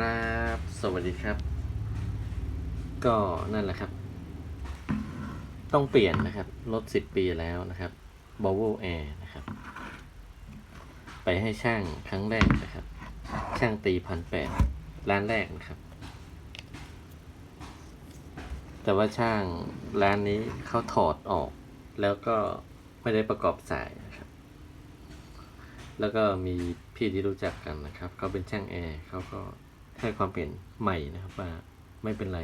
ครับ สวัสดีครับ ก็นั่นแหละครับ ต้องเปลี่ยนนะครับ รถสิบปีแล้วนะครับ b o w e l Air นะครับ ไปให้ช่างครั้งแรกนะครับ ช่างตีพันแปดร้านแรกนะครับ แต่ว่าช่างร้านนี้เขาถอดออก แล้วก็ไม่ได้ประกอบสายนะครับ แล้วก็มีพี่ที่รู้จักกันนะครับ เขาเป็นช่างแอร์เขาก็ ให้ความเห็นใหม่นะครับว่าไม่เป็นไร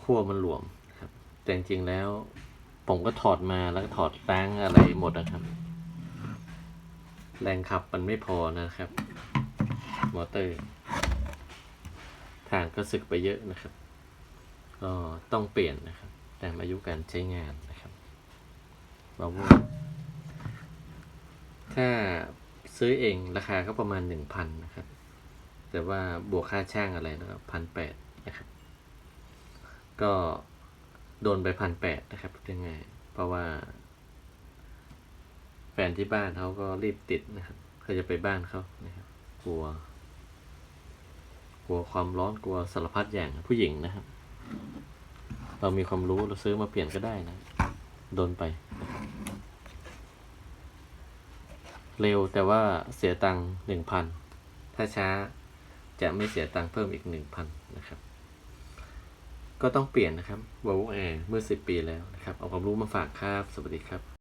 ขั้วมันหลวมครับ แต่จริงๆแล้ว ผมก็ถอดมาแล้วถอดล้งอะไรหมดนะครับ แรงขับมันไม่พอนะครับ มอเตอร์ ทางก็สึกไปเยอะนะครับก็ต้องเปลี่ยนนะครับ ตามอายุการใช้งานนะครับบาวถ้า ซื้อเองราคาก็ประมาณหนึ่งพันนะครับ แต่ว่าบวกค่าช่างอะไรแล้วก็พันแปดนะครับ ก็โดนไปพันแปดนะครับยังไงเพราะว่า แฟนที่บ้านเขาก็รีบติดนะครับเขาจะไปบ้านเขานะครับ กลัว กลัวความร้อนกลัวสารพัดอย่างผู้หญิงนะครับ เรามีความรู้เราซื้อมาเปลี่ยนก็ได้นะ โดนไปนะครับ เร็วแต่ว่าเสียตังค์หนึ่งพันถ้าช้าจะไม่เสียตังค์เพิ่มอีกหนึ่งพันนะครับ ก็ต้องเปลี่ยนนะครับ Volvo Air เมื่อสิบปีแล้วนะครับ เอาความรู้มาฝากครับ สวัสดีครับ